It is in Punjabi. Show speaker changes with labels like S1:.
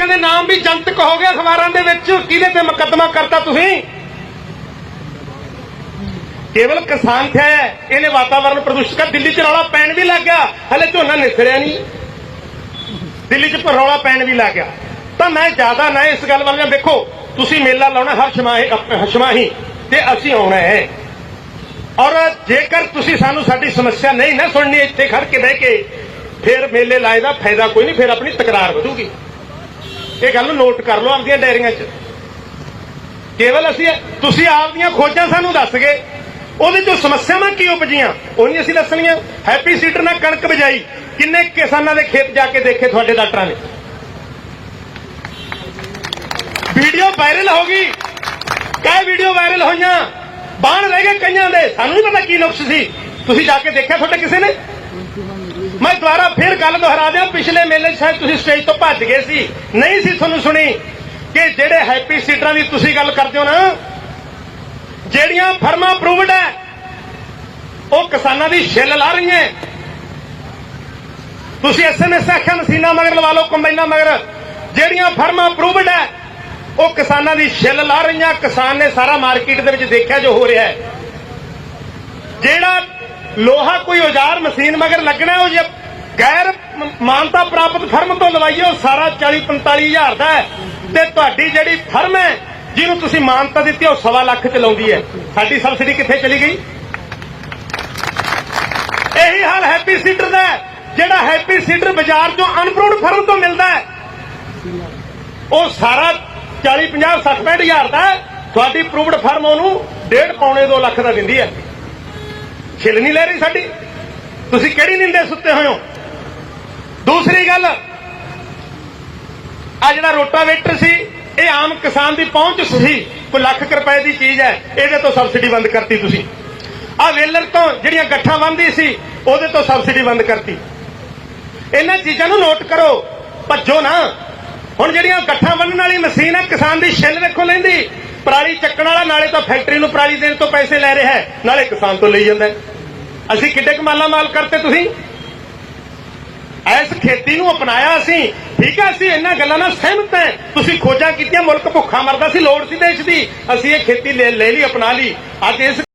S1: ਵਰਗਿਆਂ ਦੇ ਨਾਮ ਵੀ ਜਨਤਕ ਹੋ ਗਏ ਅਖਬਾਰਾਂ ਦੇ ਵਿੱਚ। ਕਿਹਦੇ ਤੇ ਮੁਕੱਦਮਾ ਕਰਤਾ ਤੁਸੀਂ? ਕੇਵਲ ਕਿਸਾਨ ਥਿਆ ਇਹਨੇ ਵਾਤਾਵਰਣ ਪ੍ਰਦੂਸ਼ਿਤ ਕਰ ਦਿੱਲੀ 'ਚ ਰੌਲਾ ਪੈਣ ਵੀ ਲੱਗ ਗਿਆ। ਹਲੇ ਝੋਨਾ ਨਿਸਰਿਆ ਨਹੀਂ। ਦਿੱਲੀ 'ਚ ਰੌਲਾ ਪੈਣ ਵੀ ਲੱਗ ਗਿਆ। ਤਾਂ ਮੈਂ ਜ਼ਿਆਦਾ ਨਾ ਇਸ ਗੱਲ ਵੱਲ ਜਾਂ ਵੇਖੋ ਤੁਸੀਂ ਮੇਲਾ ਲਾਉਣਾ ਹਰ ਛਮਾਹੀ ਅਪ- ਤੇ ਅਸੀਂ ਆਉਣਾ ਹੈ। ਔਰ ਜੇਕਰ ਤੁਸੀਂ ਸਾਨੂੰ ਸਾਡੀ ਸਮੱਸਿਆ ਨਹੀਂ ਨਾ ਸੁਣਨੀ, ਇੱਥੇ ਖੜ ਕੇ ਬਹਿ ਕੇ, ਫਿਰ ਮੇਲੇ ਲਾਏ ਦਾ ਫਾਇਦਾ ਕੋਈ ਨਹੀਂ, ਫਿਰ ਆਪਣੀ ਤਕਰਾਰ ਵਧੂਗੀ। ਇਹ ਗੱਲ ਨੋਟ ਕਰ ਲਓ ਆਪਦੀਆਂ ਡਾਇਰੀਆਂ 'ਚ। ਕੇਵਲ ਅਸੀਂ ਤੁਸੀਂ ਆਪਦੀਆਂ ਖੋਜਾਂ ਸਾਨੂੰ ਦੱਸ ਗਏ। ਉਹਦੇ ਚੋਂ ਸਮੱਸਿਆਵਾਂ ਕੀ ਉਪਜੀਆਂ? ਉਹ ਨਹੀਂ ਅਸੀਂ ਦੱਸਣੀਆਂ। ਹੈਪੀ ਸੀਡਰ ਨਾਲ ਕਣਕ ਬਜਾਈ। ਕਿੰਨੇ ਕਿਸਾਨਾਂ ਦੇ ਖੇਤ ਜਾ ਕੇ ਦੇਖੇ ਤੁਹਾਡੇ ਡਾਕਟਰਾਂ ਨੇ? ਵੀਡੀਓ ਵਾਇਰਲ ਹੋ ਗਈ। ਕਈ ਵੀਡੀਓ ਵਾਇਰਲ ਹੋਈਆਂ? ਬਾਣ ਰਹਿ ਗਏ ਕਈਆਂ ਦੇ। ਸਾਨੂੰ ਨਹੀਂ ਪਤਾ ਕੀ ਨੁਕਸ ਸੀ। ਤੁਸੀਂ ਜਾ ਕੇ ਦੇਖਿਆ ਤੁਹਾਡੇ ਕਿਸੇ ਨੇ? ਮੈਂ ਦੁਬਾਰਾ ਫਿਰ ਗੱਲ ਦੁਹਰਾ ਦਿਆਂ, ਪਿਛਲੇ ਮੇਲੇ 'ਚ ਸ਼ਾਇਦ ਤੁਸੀਂ ਸਟੇਜ ਤੋਂ ਭੱਜ ਗਏ ਸੀ। ਨਹੀਂ ਸੀ ਤੁਹਾਨੂੰ ਸੁਣੀ ਕਿ ਜਿਹੜੇ ਹੈਪੀ ਸੀਟਰਾਂ ਦੀ ਤੁਸੀਂ ਗੱਲ ਕਰਦੇ ਹੋ ਨਾ, ਜਿਹੜੀਆਂ ਫਰਮਾਂ ਅਪਰੂਵਡ ਹੈ, ਉਹ ਕਿਸਾਨਾਂ ਦੀ ਛਿੱਲ ਲਾ ਰਹੀਆਂ ਹੈ। ਤੁਸੀਂ ਐਸਐਮਐਸ ਆਖਿਆ, ਮਸ਼ੀਨਾਂ ਮਗਰ ਲਵਾ ਲਓ, ਕੰਬਾਈਨਾਂ ਮਗਰ। ਜਿਹੜੀਆਂ ਫਰਮਾਂ ਅਪਰੂਵਡ ਹੈ, ਉਹ ਕਿਸਾਨਾਂ ਦੀ ਛਿੱਲ ਲਾ ਰਹੀਆਂ। ਕਿਸਾਨ ਨੇ ਸਾਰਾ ਮਾਰਕੀਟ ਦੇ ਵਿੱਚ ਦੇਖਿਆ ਜੋ ਹੋ ਰਿਹਾ ਹੈ। ਜਿਹੜਾ ਲੋਹਾ ਕੋਈ ਔਜ਼ਾਰ ਮਸ਼ੀਨ ਮਗਰ ਲੱਗਣਾ ਉਹ ਜੇ ਗੈਰ ਮਾਨਤਾ ਪ੍ਰਾਪਤ ਫਰਮ ਤੋਂ ਲਵਾਈਏ ਉਹ ਸਾਰਾ 40 45 ਹਜ਼ਾਰ ਦਾ ਹੈ। ਤੇ ਤੁਹਾਡੀ ਜਿਹੜੀ ਫਰਮ ਹੈ, ਜਿਹਨੂੰ ਤੁਸੀਂ ਮਾਨਤਾ ਦਿੱਤੀ ਉਹ ਸਵਾ ਲੱਖ ਚ ਲਾਉਂਦੀ ਹੈ। ਸਾਡੀ ਸਬਸਿਡੀ ਕਿੱਥੇ ਚਲੀ ਗਈ? ਇਹੀ ਹਾਲ ਹੈਪੀ ਸੀਡਰ ਦਾ ਜਿਹੜਾ ਹੈਪੀ ਸੀਡਰ ਬਾਜ਼ਾਰ ਚੋਂ ਅਨਪਰੂਵਡ ਫਰਮ ਤੋਂ ਮਿਲਦਾ ਹੈ। ਉਹ ਸਾਰਾ 40 50 60 65 ਹਜ਼ਾਰ ਦਾ ਤੁਹਾਡੀ ਪ੍ਰੂਵਡ ਫਰਮ ਉਹਨੂੰ ਡੇਢ ਪੌਣੇ 2 ਲੱਖ ਦਾ ਦਿੰਦੀ ਹੈ। ਛਿੱਲ ਨਹੀਂ ਲੈ ਰਹੀ ਸਾਡੀ। ਤੁਸੀਂ ਕਿਹੜੀ ਨਿੰਦੇ ਸੁੱਤੇ ਹੋਏ ਹੋ? ਦੂਸਰੀ ਗੱਲ, ਆ ਜਿਹੜਾ ਰੋਟਾਵੇਟਰ ਸੀ, ਇਹ ਆਮ ਕਿਸਾਨ ਦੀ ਪਹੁੰਚ ਸੀ। ਕੋਈ ਲੱਖ ਕੁ ਰੁਪਏ ਦੀ ਚੀਜ਼ ਹੈ, ਇਹਦੇ ਤੋਂ ਸਬਸਿਡੀ ਬੰਦ ਕਰਤੀ ਤੁਸੀਂ। ਆ ਵੇਲਰ ਤੋਂ ਜਿਹੜੀਆਂ ਗੱਠਾਂ ਬੰਦੀ ਸੀ, ਉਹਦੇ ਤੋਂ ਸਬਸਿਡੀ ਬੰਦ ਕਰਤੀ। ਇਹਨਾਂ ਚੀਜ਼ਾਂ ਨੂੰ ਨੋਟ ਕਰੋ, ਭੱਜੋ ਨਾ। ਹੁਣ ਜਿਹੜੀਆਂ ਗੱਠਾਂ ਬੰਨਣ ਵਾਲੀ ਮਸ਼ੀਨ ਹੈ, ਕਿਸਾਨ ਦੀ ਛਿੱਲ ਵੇਖੋ ਲੈਂਦੀ। ਪਰਾਲੀ ਚੱਕਣ ਵਾਲਾ, ਨਾਲੇ ਤਾਂ ਫੈਕਟਰੀ ਨੂੰ ਪਰਾਲੀ ਦੇਣ ਤੋਂ ਪੈਸੇ ਲੈ ਰਿਹਾ ਹੈ, ਨਾਲੇ ਕਿਸਾਨ ਤੋਂ ਲਈ ਜਾਂਦਾ ਅਸੀਂ ਕਿੱਡੇ ਕਮਾਲਾ ਮਾਲ ਕਰਤੇ ਤੁਸੀਂ? ਇਸ ਖੇਤੀ ਨੂੰ ਅਪਣਾਇਆ ਅਸੀਂ, ਠੀਕ ਹੈ, ਅਸੀਂ ਇਹਨਾਂ ਗੱਲਾਂ ਨਾਲ ਸਹਿਮਤ ਹਾਂ। ਤੁਸੀਂ ਖੋਜਾਂ ਕੀਤੀਆਂ, ਮੁਲਕ ਭੁੱਖਾ ਮਰਦਾ ਸੀ, ਲੋੜ ਸੀ ਦੇਸ਼ ਦੀ। ਅਸੀਂ ਇਹ ਖੇਤੀ ਲੈ ਲਈ, ਅਪਣਾ ਲਈ। ਅੱਜ ਇਸ